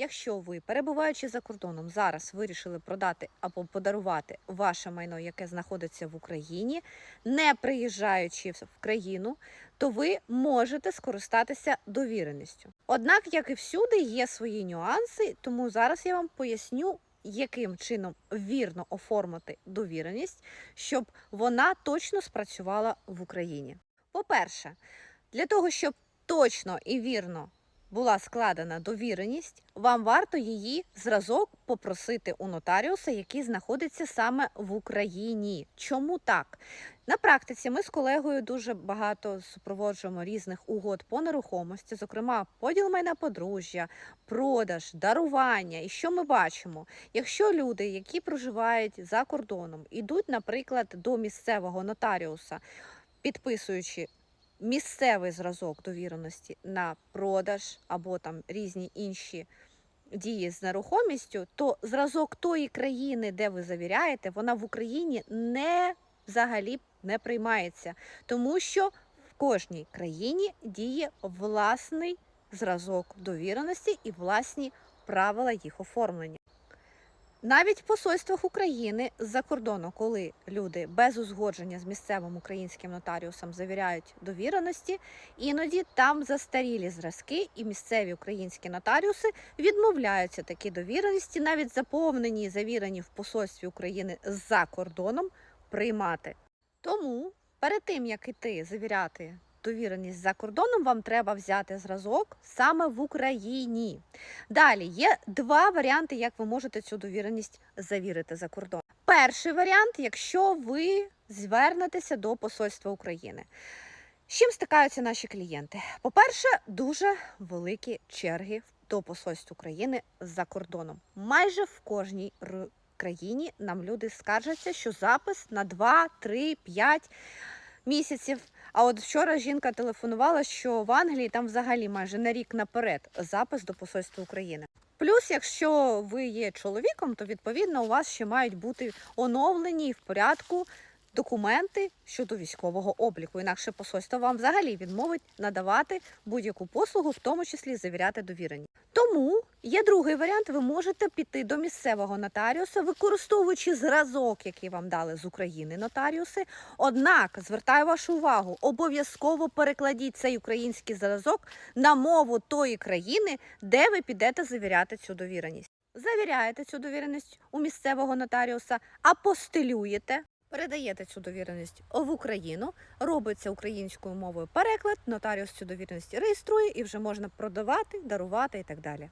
Якщо ви, перебуваючи за кордоном, зараз вирішили продати або подарувати ваше майно, яке знаходиться в Україні, не приїжджаючи в країну, то ви можете скористатися довіреністю. Однак, як і всюди, є свої нюанси, тому зараз я вам поясню, яким чином вірно оформити довіреність, щоб вона точно спрацювала в Україні. По-перше, для того, щоб точно і вірно була складена довіреність, вам варто її зразок попросити у нотаріуса, який знаходиться саме в Україні. Чому так? На практиці ми з колегою дуже багато супроводжуємо різних угод по нерухомості, зокрема поділ майна подружжя, продаж, дарування. І що ми бачимо? Якщо люди, які проживають за кордоном, ідуть, наприклад, до місцевого нотаріуса, підписуючи місцевий зразок довіреності на продаж або там різні інші дії з нерухомістю, то зразок тої країни, де ви завіряєте, вона в Україні не взагалі не приймається, тому що в кожній країні діє власний зразок довіреності і власні правила їх оформлення. Навіть в посольствах України з-за кордону, коли люди без узгодження з місцевим українським нотаріусом завіряють довіреності, іноді там застарілі зразки, і місцеві українські нотаріуси відмовляються такі довіреності, навіть заповнені і завірені в посольстві України за кордоном, приймати. Тому перед тим як іти завіряти довіреність за кордоном, вам треба взяти зразок саме в Україні. Далі є два варіанти, як ви можете цю довіреність завірити за кордон. Перший варіант, якщо ви звернетеся до Посольства України. З чим стикаються наші клієнти? По-перше, дуже великі черги до Посольства України за кордоном. Майже в кожній країні нам люди скаржаться, що запис на 2, 3, 5 місяців. А от вчора жінка телефонувала, що в Англії там взагалі майже на рік наперед запис до Посольства України. Плюс, якщо ви є чоловіком, то відповідно у вас ще мають бути оновлені в порядку документи щодо військового обліку. Інакше посольство вам взагалі відмовить надавати будь-яку послугу, в тому числі завіряти довірені. Тому є другий варіант. Ви можете піти до місцевого нотаріуса, використовуючи зразок, який вам дали з України нотаріуси. Однак звертаю вашу увагу, обов'язково перекладіть цей український зразок на мову тої країни, де ви підете завіряти цю довіреність. Завіряєте цю довіреність у місцевого нотаріуса, апостилюєте. Передаєте цю довіреність в Україну, робиться українською мовою переклад, нотаріус цю довіреність реєструє і вже можна продавати, дарувати і так далі.